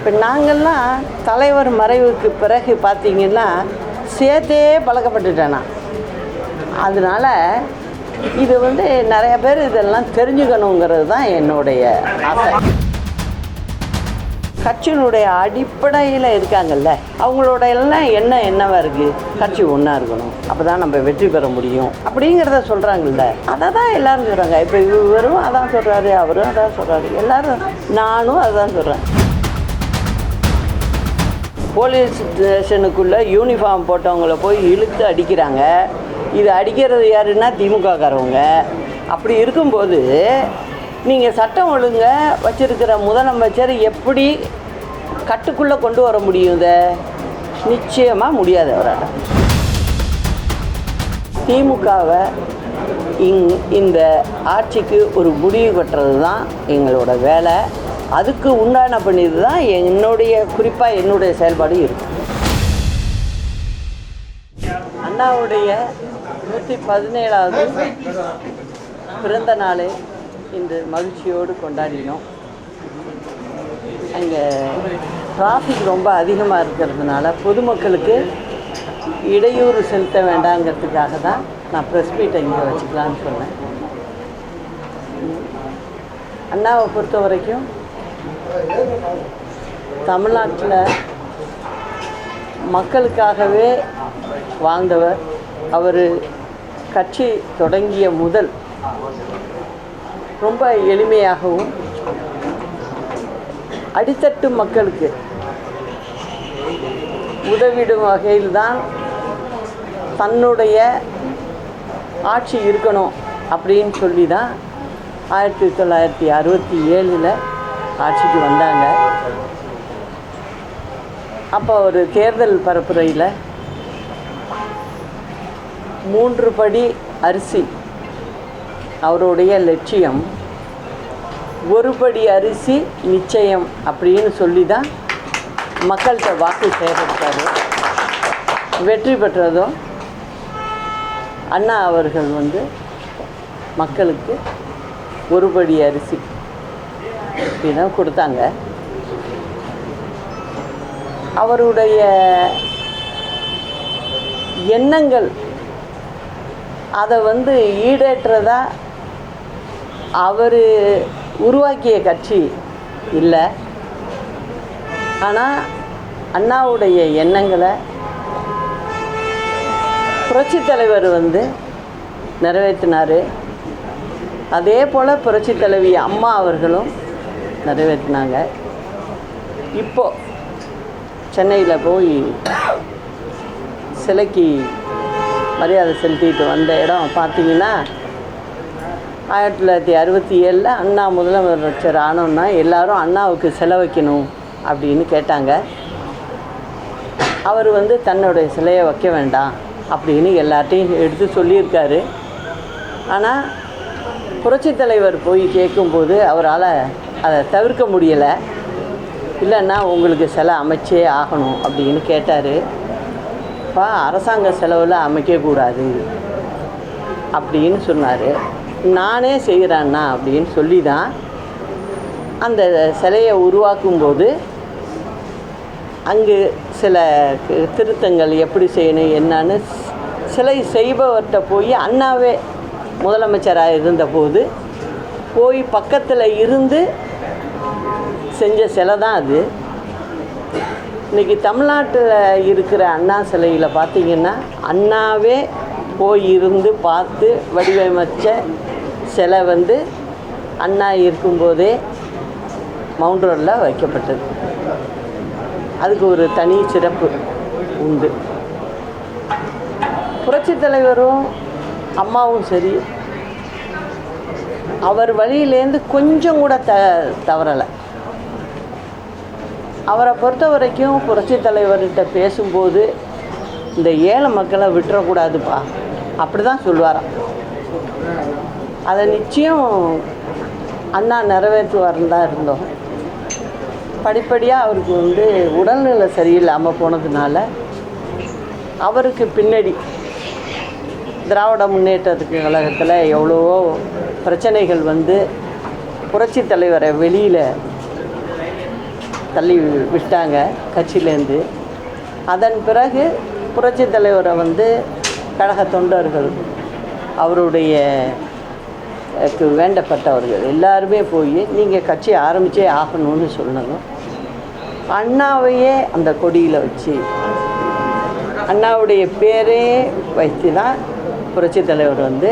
இப்போ நாங்கள்லாம் தலைவர் மறைவுக்கு பிறகு பார்த்தீங்கன்னா சேர்த்தே பழக்கப்பட்டுட்டேன். நான் அதனால இது வந்து நிறைய பேர் இதெல்லாம் தெரிஞ்சுக்கணுங்கிறது தான் என்னுடைய ஆசை. கட்சியினுடைய அடிப்படையில் இருக்காங்கல்ல அவங்களோட எல்லாம் என்ன என்னவாக இருக்குது கட்சி ஒன்றா இருக்கணும். அப்போ தான் நம்ம வெற்றி பெற முடியும். அப்படிங்கிறத சொல்கிறாங்கல்ல அதை தான் எல்லாரும் சொல்கிறாங்க இப்போ இவரும் அதான் சொல்கிறாரு அவரும் அதான் சொல்கிறாரு எல்லோரும் நானும் அதான் சொல்கிறேன் போலீஸ் ஸ்டேஷனுக்குள்ளே யூனிஃபார்ம் போட்டவங்கள போய் இழுத்து அடிக்கிறாங்க. இது அடிக்கிறது யாருன்னா திமுககாரவங்க. அப்படி இருக்கும்போது நீங்கள் சட்டம் ஒழுங்க வச்சுருக்கிற முதலமைச்சர் எப்படி கட்டுக்குள்ளே கொண்டு வர முடியும் இதை? நிச்சயமாக முடியாது அவரால். திமுகவை இங் இந்த ஆட்சிக்கு ஒரு முடிவு கட்டுறது தான் எங்களோட வேலை. அதுக்கு உண்டான பண்ணிது தான் என்னுடைய குறிப்பாக என்னுடைய செயல்பாடு இருக்கும் அண்ணாவுடைய நூற்றி பதினேழாவது பிறந்த நாளை இன்று மகிழ்ச்சியோடு கொண்டாடினோம். அங்கே டிராஃபிக் ரொம்ப அதிகமாக இருக்கிறதுனால பொதுமக்களுக்கு இடையூறு செலுத்த வேண்டாங்கிறதுக்காக தான் நான் ப்ரெஸ் மீட்டை இங்கே வச்சுக்கலான்னு சொன்னேன். அண்ணாவை பொறுத்த வரைக்கும் தமிழ்நாட்டில் மக்களுக்காகவே வாழ்ந்தவர். அவர் கட்சி தொடங்கிய முதல் ரொம்ப எளிமையாகவும் அடித்தட்டு மக்களுக்கு உதவிடும் வகையில் தான் தன்னுடைய ஆட்சி இருக்கணும் அப்படின்னு சொல்லி தான் ஆயிரத்தி தொள்ளாயிரத்தி அறுபத்தி ஏழில் ஆட்சிக்கு வந்தாங்க. அப்போ ஒரு தேர்தல் பரப்புரையில் மூன்று படி அரிசி அவருடைய லட்சியம் ஒரு படி அரிசி நிச்சயம் அப்படின்னு சொல்லி தான் மக்கள்கிட்ட வாக்கு சேகரித்தார். வெற்றி பெற்றதும் அண்ணா அவர்கள் வந்து மக்களுக்கு ஒரு படி அரிசி அப்படின்னா கொடுத்தாங்க. அவருடைய எண்ணங்கள் அதை வந்து ஈடேற்றதா அவர் உருவாக்கிய கட்சி இல்லை. ஆனால் அண்ணாவுடைய எண்ணங்களை புரட்சி தலைவர் வந்து நிறைவேற்றினார். அதே போல் புரட்சி தலைவி அம்மா அவர்களும் நிறைவேற்றினாங்க. இப்போ சென்னையில் போய் சிலைக்கு மரியாதை செலுத்திட்டு வந்த இடம் பார்த்தீங்கன்னா ஆயிரத்தி தொள்ளாயிரத்தி அறுபத்தி ஏழில் அண்ணா முதலமைச்சர் ஆனோன்னா எல்லாரும் அண்ணாவுக்கு செலவைக்கணும் அப்படின்னு கேட்டாங்க. அவர் வந்து தன்னுடைய சிலையை வைக்க வேண்டாம் அப்படின்னு எல்லார்ட்டையும் எடுத்து சொல்லியிருக்காரு. ஆனால் புரட்சித் தலைவர் போய் கேட்கும்போது அவரால் அதை தவிர்க்க முடியலை. இல்லைன்னா உங்களுக்கு சிலை அமைச்சே ஆகணும் அப்படின்னு கேட்டார். அப்பா அரசாங்க செலவில் அமைக்கக்கூடாது அப்படின்னு சொன்னார். நானே செய்கிறேன்னா அப்படின்னு சொல்லி தான் அந்த சிலையை உருவாக்கும்போது அங்கு சில திருத்தங்கள் எப்படி செய்யணும் என்னன்னு சிலை செய்பவர்கிட்ட போய் அண்ணாவே முதலமைச்சராக இருந்தபோது போய் பக்கத்தில் இருந்து செஞ்ச சிலை தான் அது. இன்றைக்கி தமிழ்நாட்டில் இருக்கிற அண்ணா சிலையில் பார்த்தீங்கன்னா அண்ணாவே போய் இருந்து பார்த்து வடிவமைச்ச சிலை வந்து அண்ணா இருக்கும்போதே மவுண்ட் ரோடில் வைக்கப்பட்டது. அதுக்கு ஒரு தனி சிறப்பு உண்டு. புரட்சி தலைவரும் அம்மாவும் சரி. அவர் வழியிலேருந்து கொஞ்சம் கூட த தவறலை. அவரை பொறுத்த வரைக்கும் புரட்சி தலைவர்கிட்ட பேசும்போது இந்த ஏழை மக்களை விட்டுறக்கூடாதுப்பா. அப்படி தான் சொல்லுவாராம். அதை நிச்சயம் அண்ணா நிறைவேற்றுவார்னு தான் இருந்தோம். படிப்படியாக அவருக்கு வந்து உடல்நிலை சரியில்லாமல் போனதுனால அவருக்கு பின்னாடி திராவிட முன்னேற்றத்துக்கு கழகத்தில் எவ்வளவோ பிரச்சனைகள் வந்து புரட்சி தலைவரை வெளியில் தள்ளி விட்டாங்க கட்சியிலேருந்து. அதன் பிறகு புரட்சி தலைவரை வந்து கழக தொண்டர்கள் அவருடைய வேண்டப்பட்டவர்கள் எல்லாருமே போய் நீங்கள் கட்சி ஆரம்பித்தே ஆகணும்னு சொன்னதும் அண்ணாவையே அந்த கொடியில் வச்சு அண்ணாவுடைய பேரே வைத்து தான் புரட்சி தலைவர் வந்து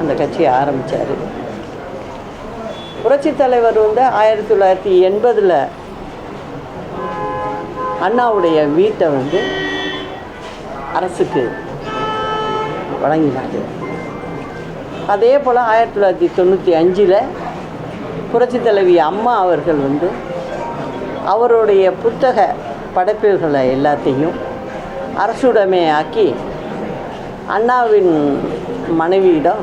அந்த கட்சியை ஆரம்பித்தார் புரட்சி தலைவர் வந்து ஆயிரத்தி தொள்ளாயிரத்தி எண்பதில் அண்ணாவுடைய வீட்டை வந்து அரசுக்கு வழங்கினாங்க அதே போல் ஆயிரத்தி தொள்ளாயிரத்தி தொண்ணூற்றி அஞ்சில் புரட்சி தலைவி அம்மா அவர்கள் வந்து அவருடைய புத்தக படைப்புகளை எல்லாத்தையும் அரசுடைமையாக்கி அண்ணாவின் மனைவியிடம்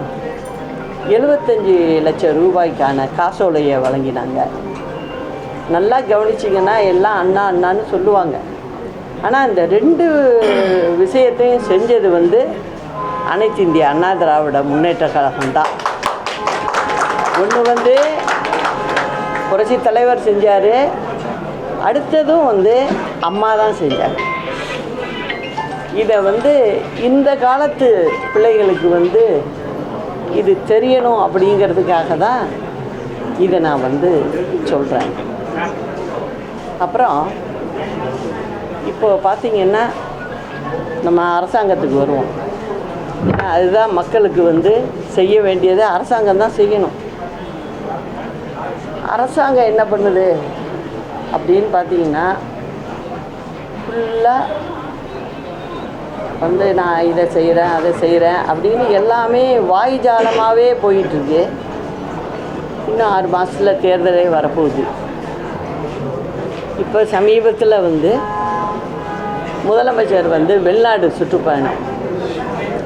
எழுபத்தஞ்சி லட்சம் ரூபாய்க்கான காசோலையை வழங்கினாங்க. நல்லா கவனிச்சிங்கன்னா எல்லாம் அண்ணா அண்ணான்னு சொல்லுவாங்க. ஆனால் இந்த ரெண்டு விஷயத்தையும் செஞ்சது வந்து அனைத்து இந்திய அண்ணா திராவிட முன்னேற்ற கழகம் தான். ஒன்று வந்து புரட்சி தலைவர் செஞ்சார். அடுத்ததும் வந்து அம்மா தான் செஞ்சார். இதை வந்து இந்த காலத்து பிள்ளைகளுக்கு வந்து இது தெரியணும் அப்படிங்கிறதுக்காக தான் இதை நான் வந்து சொல்கிறேன் அப்புறம் இப்போ பார்த்தீங்கன்னா நம்ம அரசாங்கத்துக்கு வருவோம். ஏன்னா அதுதான் மக்களுக்கு வந்து செய்ய வேண்டியது. அரசாங்கம் தான் செய்யணும். அரசாங்கம் என்ன பண்ணுது? அப்படின்னு பார்த்தீங்கன்னா ஃபுல்லாக வந்து நான் இதை செய்கிறேன் அதை செய்கிறேன் அப்படின்னு எல்லாமே வாய் ஜாலமாகவே போயிட்டுருக்கு இன்னும் ஆறு மாதத்தில் தேர்தலே வரப்போகுது. இப்போ சமீபத்தில் வந்து முதலமைச்சர் வந்து வெளிநாடு சுற்றுப்பயணம்.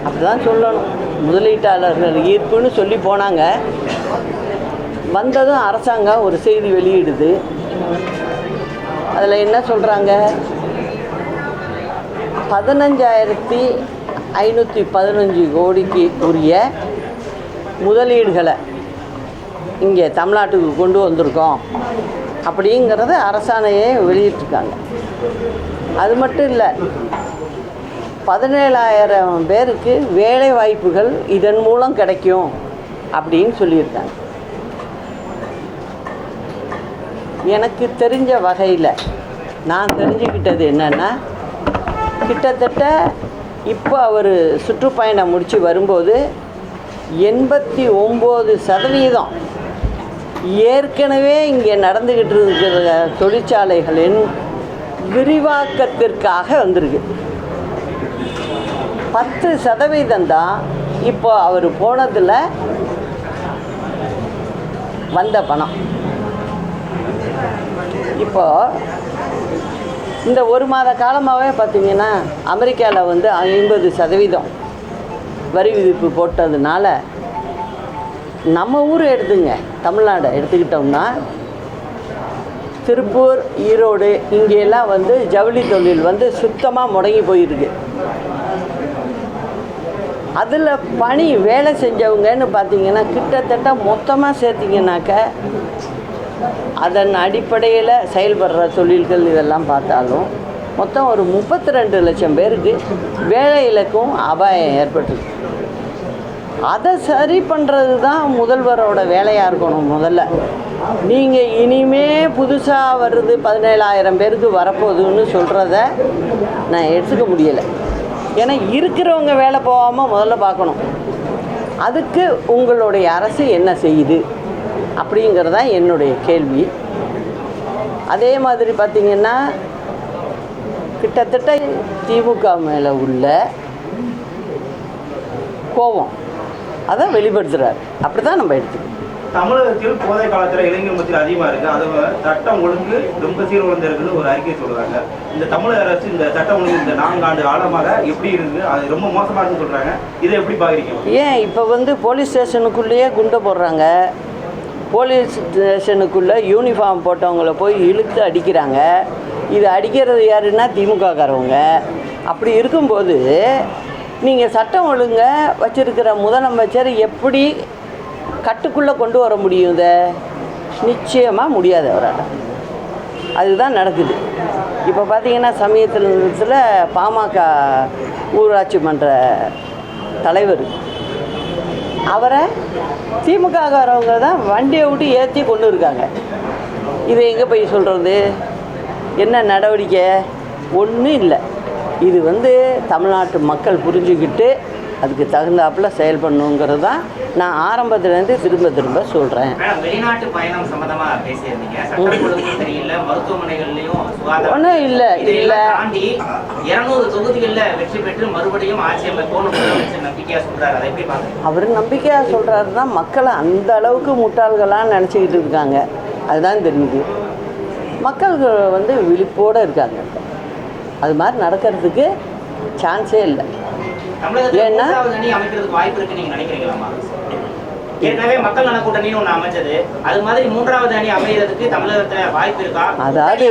அப்படி தான் சொல்லணும். முதலீட்டாளர்கள் ஈர்ப்புன்னு சொல்லி போனாங்க. வந்ததும் அரசாங்கம் ஒரு செய்தி வெளியிடுது. அதில் என்ன சொல்கிறாங்க பதினஞ்சாயிரத்தி ஐநூற்றி பதினஞ்சு கோடிக்கு உரிய முதலீடுகளை இங்கே தமிழ்நாட்டுக்கு கொண்டு வந்திருக்கோம். அப்படிங்கிறத அரசாணையே வெளியிட்டிருக்காங்க. அது மட்டும் இல்லை பதினேழாயிரம் பேருக்கு வேலை வாய்ப்புகள் இதன் மூலம் கிடைக்கும் அப்படின்னு சொல்லியிருக்காங்க. எனக்கு தெரிஞ்ச வகையில் நான் தெரிஞ்சுக்கிட்டது என்னென்னா கிட்டத்தட்ட இப்போ அவர் சுற்றுப்பயணம் முடித்து வரும்போது எண்பத்தி ஒம்பது சதவீதம் ஏற்கனவே இங்கே நடந்துக்கிட்டு இருக்கிற தொழிற்சாலைகளின் விரிவாக்கத்திற்காக வந்திருக்கு. பத்து சதவீதம் தான் இப்போ அவர் போனதில் வந்த பணம். இப்போ இந்த ஒரு மாத காலமாகவே பார்த்தீங்கன்னா அமெரிக்காவில் வந்து ஐம்பது சதவீதம் வரி விதிப்பு போட்டதுனால நம்ம ஊர் எடுத்துங்க. தமிழ்நாடு எடுத்துக்கிட்டோம்னா திருப்பூர் ஈரோடு இங்கெல்லாம் வந்து ஜவுளி தொழில் வந்து சுத்தமாக முடங்கி போயிருக்கு. அதில் பணி வேலை செஞ்சவங்கன்னு பார்த்தீங்கன்னா கிட்டத்தட்ட மொத்தமாக சேர்த்திங்கனாக்க அதன் அடிப்படையில் செயல்படுற தொழில்கள் இதெல்லாம் பார்த்தாலும் மொத்தம் ஒரு முப்பத்தி ரெண்டு லட்சம் பேருக்கு வேலை இலக்கும் அபாயம் ஏற்பட்டுருக்கு. அதை சரி பண்ணுறது தான் முதல்வரோட வேலையாக இருக்கணும் முதல்ல. நீங்கள் இனிமே புதுசாக வருது பதினேழாயிரம் பேருக்கு வரப்போகுதுன்னு சொல்கிறத நான் எடுத்துக்க முடியலை. ஏன்னா இருக்கிறவங்க வேலை போகாமல் முதல்ல பார்க்கணும். அதுக்கு உங்களுடைய அரசு என்ன செய்யுது அப்படிங்கிறது தான் என்னுடைய கேள்வி. அதே மாதிரி பார்த்திங்கன்னா கிட்டத்தட்ட திமுக மேலே உள்ள கோபம். அதை வெளிப்படுத்துகிறார் அப்படி தான் நம்ம எடுத்துக்கணும் தமிழகத்தில் போதை காலத்துல இளைஞர் மத்தியில் அதிகமா இருக்கு. அது சட்டம் ஒழுங்கு ரொம்ப சீர்குலைந்து இருக்குன்னு ஒரு அறிக்கை சொல்றாங்க. இந்த தமிழக அரசு இந்த சட்டம் ஒழுங்கு இந்த நான்காண்டு ஆழமாக எப்படி இருக்கு அது ரொம்ப மோசமா இருக்குன்னு சொல்றாங்க. இதை எப்படி பாக்குறீங்க ஏன் இப்போ வந்து போலீஸ் ஸ்டேஷனுக்குள்ளேயே குண்டை போடுறாங்க. போலீஸ் ஸ்டேஷனுக்குள்ளே யூனிஃபார்ம் போட்டவங்கள போய் இழுத்து அடிக்கிறாங்க. இது அடிக்கிறது யாருன்னா திமுககாரவங்க. அப்படி இருக்கும்போது நீங்கள் சட்டம் ஒழுங்க வச்சுருக்கிற முதலமைச்சர் எப்படி கட்டுக்குள்ளே கொண்டு வர முடியும் இதை? நிச்சயமாக முடியாது அவரால். அதுதான் நடக்குது. இப்போ பார்த்தீங்கன்னா சமயத்தில் பாமக ஊராட்சி மன்ற தலைவர் அவரை திமுககாரவங்க தான் வண்டியை விட்டு ஏற்றி கொண்டு இருக்காங்க. இதை எங்கே போய் சொல்கிறது என்ன நடவடிக்கை? ஒன்றும் இல்லை. இது வந்து தமிழ்நாட்டு மக்கள் புரிஞ்சுக்கிட்டு அதுக்கு தகுந்தாப்புல செயல்படணுங்கிறது தான் நான் ஆரம்பத்துலேருந்து திரும்ப திரும்ப சொல்கிறேன் வெளிநாட்டு பயணம் சம்பந்தமா பேசியிருந்தீங்க. மருத்துவமனைகள்லயும் ஒன்றும் இல்லை இல்லை. தாண்டி இருநூறு தொகுதிகள்ல வெற்றி பெற்று மறுபடியும் ஆட்சி அமைப்போம்னு முதலமைச்சர் நம்பிக்கையா சொல்றாரு. அதை எப்படி பாக்குறீங்க அவர் நம்பிக்கையாக சொல்கிறாருன்னா மக்களை அந்த அளவுக்கு முட்டாள்களாக நினச்சிக்கிட்டு இருக்காங்க. அதுதான் தெரியுது மக்கள் வந்து விழிப்போடு இருக்காங்க. அது மாதிரி நடக்கிறதுக்கு சான்ஸே இல்லை. ஏன்னா- ஏற்கனவே மக்கள் நல கூட்டணின்னு அமைச்சது அது மாதிரி மூன்றாவது அணி அமைகிறதுக்கு தமிழகத்துல வாய்ப்பு இருக்கா? அதாவது?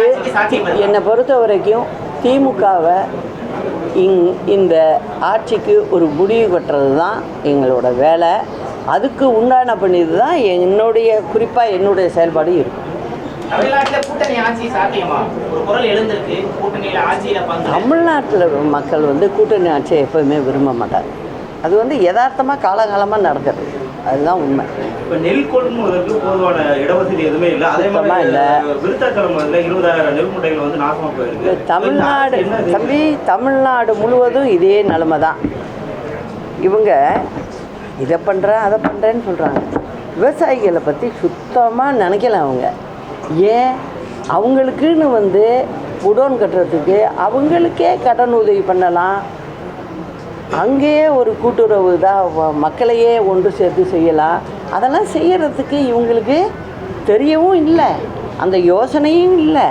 என்னை பொறுத்த வரைக்கும் திமுகவை இங் இந்த ஆட்சிக்கு ஒரு முடிவு கட்டுறது தான் எங்களோட வேலை. அதுக்கு உண்டான பண்ணிது தான் என்னுடைய குறிப்பாக என்னுடைய செயல்பாடு இருக்கும் தமிழ்நாட்டுல கூட்டணி ஆட்சி சாத்தியமா? ஒரு குரல் எழுந்திருக்கு கூட்டணியில ஆட்சியில பங்கு. தமிழ்நாட்டில் மக்கள் வந்து கூட்டணி ஆட்சியை எப்போவுமே விரும்ப மாட்டாங்க. அது வந்து யதார்த்தமாக காலகாலமாக நடக்கிறது அதுதான் உண்மை. இப்போ நெல் கொள்முதலுக்கு போதுமான இடவசதி எதுவுமே இல்லை. அதே மாதிரி இல்ல. விருத்தாச்சலம் வந்து இருபதாயிரம் நெல் மூட்டைகள் வந்து நாசமா இந்த போயிருக்கு தமிழ்நாடு? தம்பி தமிழ்நாடு முழுவதும் இதே நிலமை தான் இவங்க இதை பண்ணுறேன் அதை பண்ணுறேன்னு சொல்கிறாங்க விவசாயிகளை பற்றி சுத்தமாக நினைக்கல அவங்க. ஏன்? அவங்களுக்குன்னு வந்து குடோன் கட்டுறதுக்கு அவங்களுக்கே கடன் உதவி பண்ணலாம். அங்கேயே ஒரு கூட்டுறவு தான் மக்களையே ஒன்று சேர்த்து செய்யலாம். அதெல்லாம் செய்கிறதுக்கு இவங்களுக்கு தெரியவும் இல்லை. அந்த யோசனையும் இல்லை.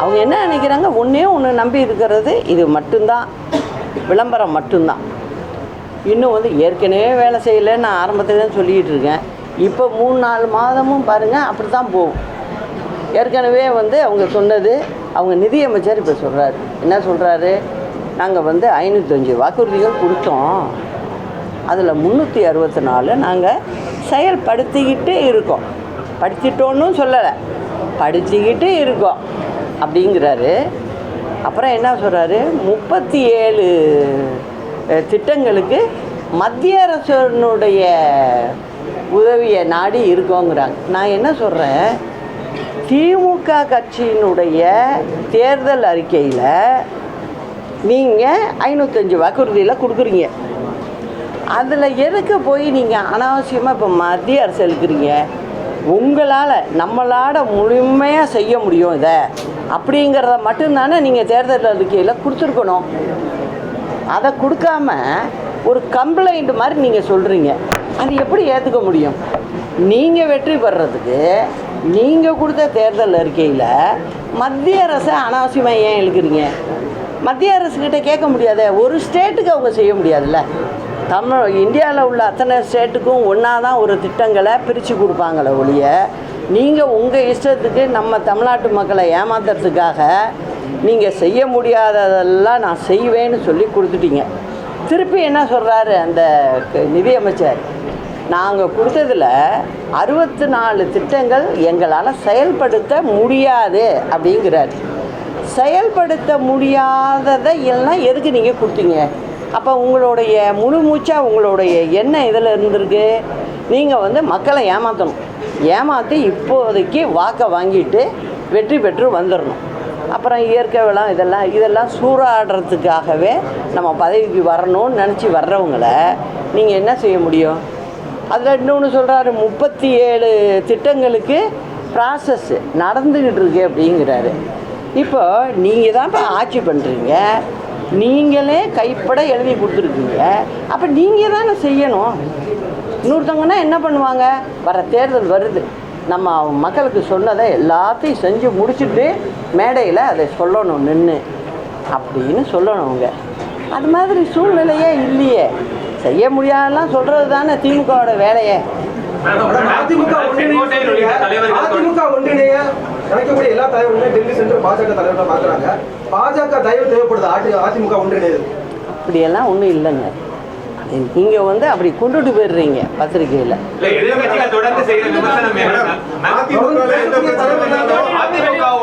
அவங்க என்ன நினைக்கிறாங்க? ஒன்றே ஒன்று நம்பி இருக்கிறது இது மட்டும்தான். விளம்பரம் மட்டும்தான். இன்னும் வந்து ஏற்கனவே வேலை செய்யலை நான் ஆரம்பத்தில் தான் சொல்லிக்கிட்டு இருக்கேன். இப்போ மூணு நாலு மாதமும் பாருங்கள் அப்படி தான் போகும். ஏற்கனவே வந்து அவங்க சொன்னது அவங்க நிதியமைச்சர் இப்போ சொல்கிறாரு என்ன சொல்கிறாரு நாங்கள் வந்து ஐநூற்றஞ்சு வாக்குறுதிகள் கொடுத்தோம். அதில் முந்நூற்றி அறுபத்தி நாலு நாங்கள் செயல்படுத்திக்கிட்டு இருக்கோம். படிச்சிட்டோன்னு சொல்லலை. படிச்சுக்கிட்டு இருக்கோம் அப்படிங்கிறாரு. அப்புறம் என்ன சொல்கிறாரு முப்பத்தி ஏழு திட்டங்களுக்கு மத்திய அரசனுடைய உதவியை நாடி இருக்கோங்கிறாங்க. நான் என்ன சொல்கிறேன் திமுக கட்சியினுடைய தேர்தல் அறிக்கையில் நீங்கள் ஐநூற்றஞ்சு வாக்குறுதியில் கொடுக்குறீங்க. அதில் எதுக்கு போய் நீங்கள் அனாவசியமாக இப்போ மத்திய அரசு எழுக்கிறீங்க உங்களால் நம்மளால் முழுமையாக செய்ய முடியும் இதை. அப்படிங்கிறத மட்டும்தானே நீங்கள் தேர்தல் அறிக்கையில் கொடுத்துருக்கணும். அதை கொடுக்காம ஒரு கம்ப்ளைண்ட் மாதிரி நீங்கள் சொல்கிறீங்க அது எப்படி ஏற்றுக்க முடியும்? நீங்கள் வெற்றி பெறதுக்கு நீங்கள் கொடுத்த தேர்தல் அறிக்கையில் மத்திய அரசை அனாவசியமாக ஏன் இழுக்கிறீங்க? மத்திய அரசுக்கிட்ட கேட்க முடியாதே. ஒரு ஸ்டேட்டுக்கு அவங்க செய்ய முடியாதுல்ல. தமிழ் இந்தியாவில் உள்ள அத்தனை ஸ்டேட்டுக்கும் ஒன்றா தான் ஒரு திட்டங்களை பிரித்து கொடுப்பாங்களே ஒழிய நீங்கள் உங்கள் இஷ்டத்துக்கு நம்ம தமிழ்நாட்டு மக்களை ஏமாத்துறதுக்காக நீங்கள் செய்ய முடியாததெல்லாம் நான் செய்வேன்னு சொல்லி கொடுத்துட்டீங்க. திருப்பி என்ன சொல்கிறாரு அந்த நிதியமைச்சர்? நாங்கள் கொடுத்ததில் அறுபத்தி நாலு திட்டங்கள் எங்களால் செயல்படுத்த முடியாது அப்படிங்கிறாரு. செயல்படுத்த முடியாததை எல்லாம் எதுக்கு நீங்கள் கொடுத்தீங்க? அப்போ உங்களுடைய முழு மூச்சாக உங்களுடைய எண்ணம் இதில் இருந்திருக்கு? நீங்கள் வந்து மக்களை ஏமாற்றணும் ஏமாற்றி இப்போதைக்கு வாக்கை வாங்கிட்டு வெற்றி பெற்று வந்துடணும் அப்புறம் இயற்கை வளம் இதெல்லாம் இதெல்லாம் சூறாடுறதுக்காகவே நம்ம பதவிக்கு வரணும்னு நினச்சி வர்றவங்கள நீங்கள் என்ன செய்ய முடியும்? அதில் இன்னொன்று சொல்கிறாரு முப்பத்தி ஏழு திட்டங்களுக்கு ப்ராசஸ் நடந்துக்கிட்டு இருக்கு அப்படிங்கிறாரு. இப்போ நீங்கள் தான் இப்போ ஆட்சி பண்ணுறீங்க நீங்களே கைப்பட எழுதி கொடுத்துருக்கீங்க. அப்போ நீங்கள் தானே செய்யணும். இன்னொருத்தவங்கன்னா என்ன பண்ணுவாங்க? வர தேர்தல் வருது. நம்ம மக்களுக்கு சொன்னதை எல்லாத்தையும் செஞ்சு முடிச்சுட்டு மேடையில் அதை சொல்லணும் நின்று அப்படின்னு சொல்லணும் அவங்க. அது மாதிரி சூழ்நிலையே இல்லையே. செய்ய முடியாதெல்லாம் சொல்கிறது தானே திமுகவோட வேலையே. அதிமுக அதிமுக ஒன்றிணைய நினைக்கக்கூடிய எல்லா தலைவர்களுமே டெல்லி சென்று பாஜக தலைவர்களை பார்க்கறாங்க. பாஜக தயவு தேவைப்படுது. அதிமுக ஒன்றிணைது அப்படியெல்லாம் ஒன்றும் இல்லைங்க. நீங்கள் வந்து அப்படி கொண்டுட்டு போயிடுறீங்க பத்திரிக்கையில்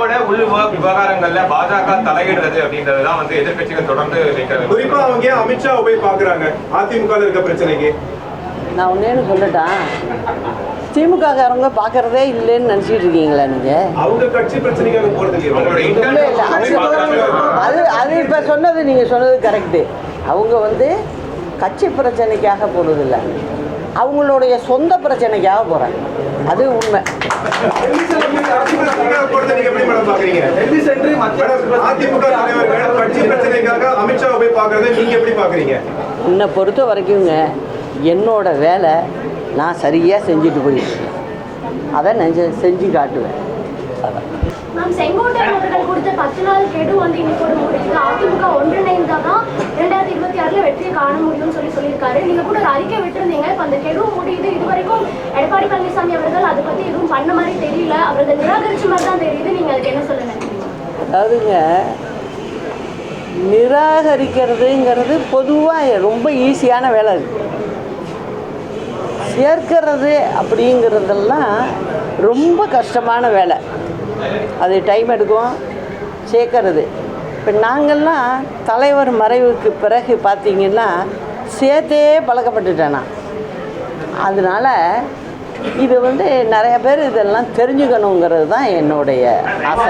எதிர்கட்சிகள் திமுகவோட உள் விவ- விவகாரங்கள்ல பாஜக தலையிடுறது அப்படின்றதுதான் வந்து எதிர்க்கட்சிகள் தொடர்ந்து வைக்கிறது. குறிப்பா அவங்க ஏன் அமித்ஷாவை போய் பாக்குறாங்க? அதிமுக இருக்க பிரச்சனைக்கு. நான் ஒன்றேன்னு சொல்லட்டான் திமுககாரங்க பார்க்கறதே இல்லைன்னு நினச்சிட்டு இருக்கீங்களா நீங்கள் அவங்க கட்சி பிரச்சனைக்காக போறது அது அது இப்போ சொன்னது நீங்கள் சொன்னது கரெக்டு அவங்க வந்து கட்சி பிரச்சனைக்காக போகிறதில்ல அவங்களுடைய சொந்த பிரச்சனைக்காக போகிறாங்க அது உண்மை. என்னை பொறுத்த வரைக்குங்க என்னோட வேலை நான் சரியாக செஞ்சுட்டு போயிருக்கேன் அதை நான் செஞ்சு காட்டுவேன். மேம் செங்கோட்டையன் அவர்கள் கொடுத்த பத்து நாள் கெடு வந்து இன்னைக்கு ஒரு முடியுது அதிமுக ஒன்றிணைந்தா தான் ரெண்டாயிரத்தி இருபத்தி ஆறுல வெற்றியை காண முடியும்னு சொல்லி சொல்லியிருக்காரு. நீங்க கூட ஒரு அறிக்கை விட்டுருந்தீங்க. இப்ப அந்த கெடு முடியுது. இது வரைக்கும் எடப்பாடி பழனிசாமி அவர்கள் அதை பத்தி எதுவும் பண்ண மாதிரி தெரியல. அவர்கள் நிராகரிச்ச மாதிரி தான் தெரியுது. நீங்க அதுக்கு என்ன சொல்ல அதாவதுங்க நிராகரிக்கிறதுங்கிறது பொதுவாக ரொம்ப ஈஸியான வேலை அது. சேர்க்கிறது அப்படிங்கிறதெல்லாம் ரொம்ப கஷ்டமான வேலை. அது டைம் எடுக்கும் சேர்க்கறது. இப்போ நாங்கள்லாம் தலைவர் மறைவுக்கு பிறகு பார்த்தீங்கன்னா சேர்த்தே பழக்கப்பட்டுட்டேன் அதனால் இது வந்து நிறைய பேர் இதெல்லாம் தெரிஞ்சுக்கணுங்கிறது தான் என்னுடைய ஆசை.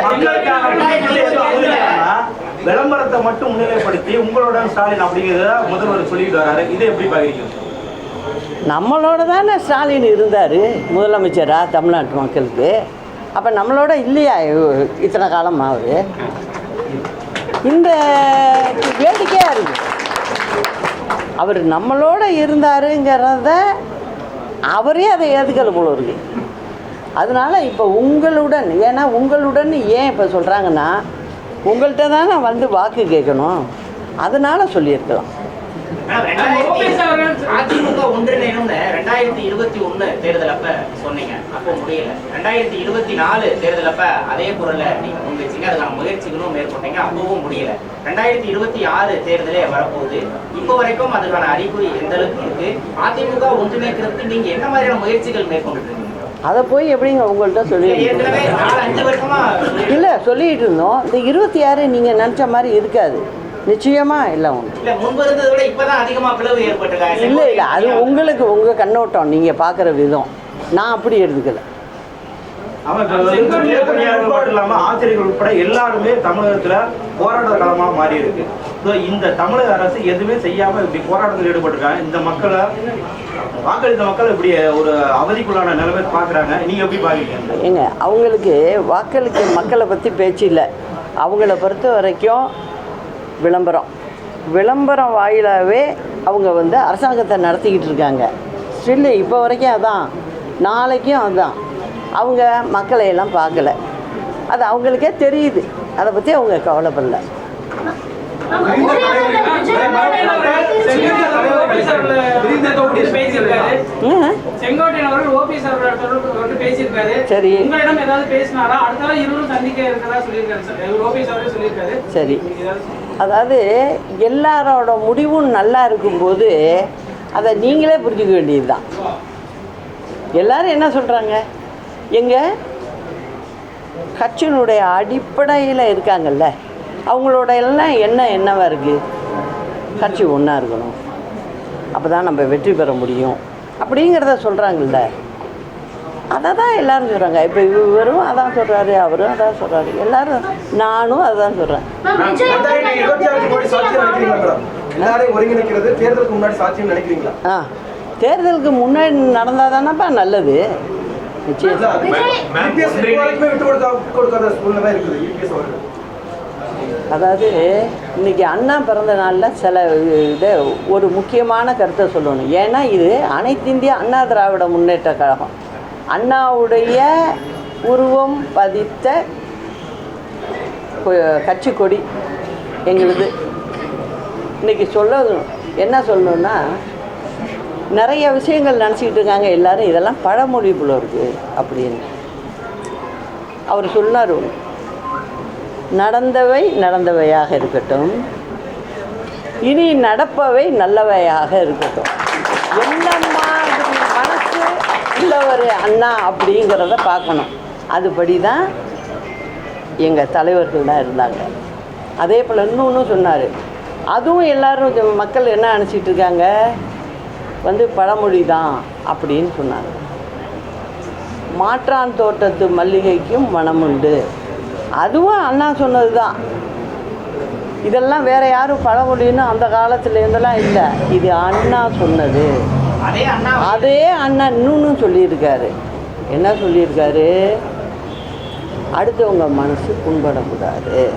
விளம்பரத்தை மட்டும் முன்னிலைப்படுத்தி உங்களுடன் ஸ்டாலின் அப்படிங்கிறத முதல்வர் சொல்லிட்டு வராரு. இதை எப்படி பாக்குறீங்க நம்மளோட தானே ஸ்டாலின் இருந்தார் முதலமைச்சராக தமிழ்நாட்டு மக்களுக்கு. அப்போ நம்மளோட இல்லையா? இத்தனை காலம் அவர் இந்த வேடிக்கையாக இருக்குது அவர் நம்மளோட இருந்தாருங்கிறத அவரே அதை ஏற்றுக்கல போல இருக்கு. அதனால இப்போ உங்களுடன் ஏன்னா உங்களுடன் ஏன் இப்போ சொல்கிறாங்கன்னா உங்கள்கிட்ட தானே வந்து வாக்கு கேட்கணும். அதனால சொல்லியிருக்கலாம். அதிமுக ஒன்றிணையணும்னு ரெண்டாயிரத்தி இருபத்தி ஒண்ணு தேர்தல் அப்ப சொன்னீங்க. அப்போ முடியல. ரெண்டாயிரத்தி இருபத்தி நாலு தேர்தல் அப்ப அதே குரல்ல நீங்க முன்வச்சீங்க அதுக்கான முயற்சிகளும் மேற்கொண்டீங்க. அப்பவும் முடியல. ரெண்டாயிரத்தி இருபத்தி ஆறு தேர்தலே வரப்போகுது. இப்போ வரைக்கும் அதுக்கான அறிகுறி எந்த அளவுக்கு இருக்கு? அதிமுக ஒன்றிணைக்கிறதுக்கு நீங்க என்ன மாதிரியான முயற்சிகள் மேற்கொண்டு அதை போய் எப்படிங்க உங்கள்கிட்ட சொல்லி இல்லை சொல்லிட்டு இருந்தோம். இந்த இருபத்தி ஆறு நீங்கள் நினச்ச மாதிரி இருக்காது. நிச்சயமாக இல்லை ஒன்று இல்ல முன்பு இருந்ததை விட இப்பதான் அதிகமா பிளவு ஏற்பட்டிருக்காங்க இல்லை இல்லை அது உங்களுக்கு உங்கள் கண்ணோட்டம் நீங்கள் பார்க்குற விதம். நான் அப்படி எடுத்துக்கல. ஆசிரியர்கள் உட்பட எல்லாருமே தமிழகத்துல போராட்ட களமா மாறி இருக்கு. So, இந்த தமிழக அரசு எதுவுமே செய்யாம இப்படி போராட்டத்தில் ஈடுபட்டிருக்காங்க. இந்த மக்களை வாக்களித்த மக்கள் இப்படி ஒரு அவதிக்குள்ளான நிலைமை பாக்குறாங்க நீங்க எப்படி பாக்குறீங்க ஏங்க அவங்களுக்கு வாக்களிக்க மக்களை பற்றி பேச்சு இல்லை. அவங்கள பொறுத்த வரைக்கும் விளம்பரம். விளம்பரம் வாயிலாகவே அவங்க வந்து அரசாங்கத்தை நடத்திக்கிட்டு இருக்காங்க. ஸ்டில்லு இப்போ வரைக்கும் அதான். நாளைக்கும் அதான். அவங்க மக்களை எல்லாம் பார்க்கல. அது அவங்களுக்கே தெரியுது. அதை பற்றி அவங்க கவலைப்படல. செங்கோட்டையன் அவர்கள் ஓபிஎஸ் அவர்கள் பேசியிருக்காரு. சரி. உங்களிடம் ஏதாவது பேசினாரா? அடுத்த நாள் இருவரும் சந்திக்க இருக்கிறதா சொல்லியிருக்காரு சார். ஓபிஎஸ் சொல்லியிருக்காரு. அதாவது எல்லாரோட முடிவும் நல்லா இருக்கும்போது அதை நீங்களே புரிஞ்சுக்க வேண்டியது தான் எல்லாரும் என்ன சொல்கிறாங்க எங்கள் கட்சியினுடைய அடிப்படையில் இருக்காங்கல்ல. அவங்களோட எல்லாம் என்ன என்னவா இருக்குது கட்சி ஒன்றா இருக்கணும். அப்போ தான் நம்ம வெற்றி பெற முடியும். அப்படிங்கிறத சொல்கிறாங்கல்ல அதை தான் எல்லாரும் சொல்கிறாங்க இப்போ இவரும் அதான் சொல்கிறாரு அவரும் அதான் சொல்கிறாரு எல்லாரும் நானும் அதான் சொல்கிறேன் ஆ தேர்தலுக்கு முன்னாடி நடந்தால் தானப்பா நல்லது நிச்சயம் அதாவது இன்னைக்கு அண்ணா பிறந்த நாளில் சில இதை ஒரு முக்கியமான கருத்தை சொல்லணும். ஏன்னா இது அனைத்து இந்திய அண்ணா திராவிட முன்னேற்ற கழகம். அண்ணாவுடைய உருவம் பதித்த கட்சி கொடி எங்களுது. இன்றைக்கி சொல்ல என்ன சொல்லணும்னா நிறைய விஷயங்கள் நினச்சிக்கிட்டு இருக்காங்க எல்லாரும். இதெல்லாம் பழமொழி போல இருக்குது அப்படின்னு. அவர் சொன்னார் நடந்தவை நடந்தவையாக இருக்கட்டும். இனி நடப்பவை நல்லவையாக இருக்கட்டும். என்ன மனசு உள்ள உள்ளவர் அண்ணா அப்படிங்கிறத பார்க்கணும். அதுபடி தான் எங்கள் தலைவர்கள் தான் இருந்தாங்க. அதே போல் இன்னொன்று சொன்னார். அதுவும் எல்லாரும் மக்கள் என்ன நினச்சிட்டு இருக்காங்க? வந்து பழமொழி தான் அப்படின்னு சொன்னாங்க. மாற்றான் தோட்டத்து மல்லிகைக்கும் மனமுண்டு. அதுவும் அண்ணா சொன்னது தான் இதெல்லாம் வேற யாரும் பழமொழின்னு அந்த காலத்துல இருந்தெல்லாம் இல்லை. இது அண்ணா சொன்னது. அதே அண்ணா இன்னொன்னு சொல்லியிருக்காரு. என்ன சொல்லியிருக்காரு? அடுத்தவங்க மனசு புண்படக்கூடாது.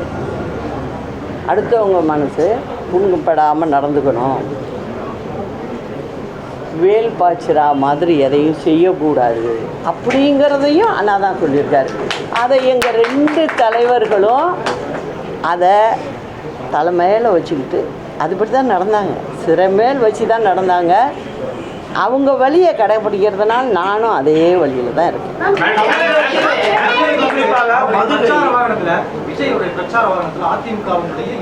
அடுத்தவங்க மனசு புண்படாமல் நடந்துக்கணும். வேல் பாய்ச்சிரா மாதிரி எதையும் செய்யக்கூடாது. அப்படிங்கிறதையும் அண்ணா தான் சொல்லியிருக்காரு. அதை எங்கள் ரெண்டு தலைவர்களும் அதை தலைமையில் வச்சுக்கிட்டு அதுபடி தான் நடந்தாங்க. சிறமேல் வச்சு தான் நடந்தாங்க. அவங்க வழியை கடைபிடிக்கிறதுனால நானும் அதே வழியில் தான் இருக்கேன். குறிப்பாக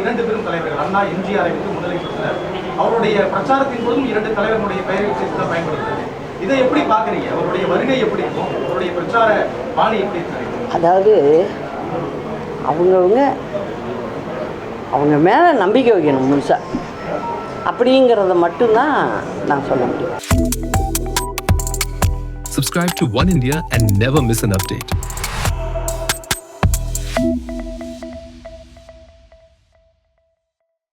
இரண்டு பெரும் தலைவர்கள் அண்ணா எம்ஜிஆரை வந்து முதலமைச்சர் அவருடைய பிரச்சாரத்தின் போதும் இரண்டு தலைவர்களுடைய பெயரை சேர்த்து தான் பயன்படுத்துறது. இதை எப்படி பாக்குறீங்க அவருடைய வருகை எப்படி இருக்கும்? அவருடைய பிரச்சார பாணி எப்படி இருக்கு? அதாவது அவங்கவுங்க அவங்க மேலே நம்பிக்கை வைக்கணும் முழுசாக அப்படிங்கிறத மட்டும்தான் நான் சொல்ல முடியும். Subscribe to One India and never miss an update.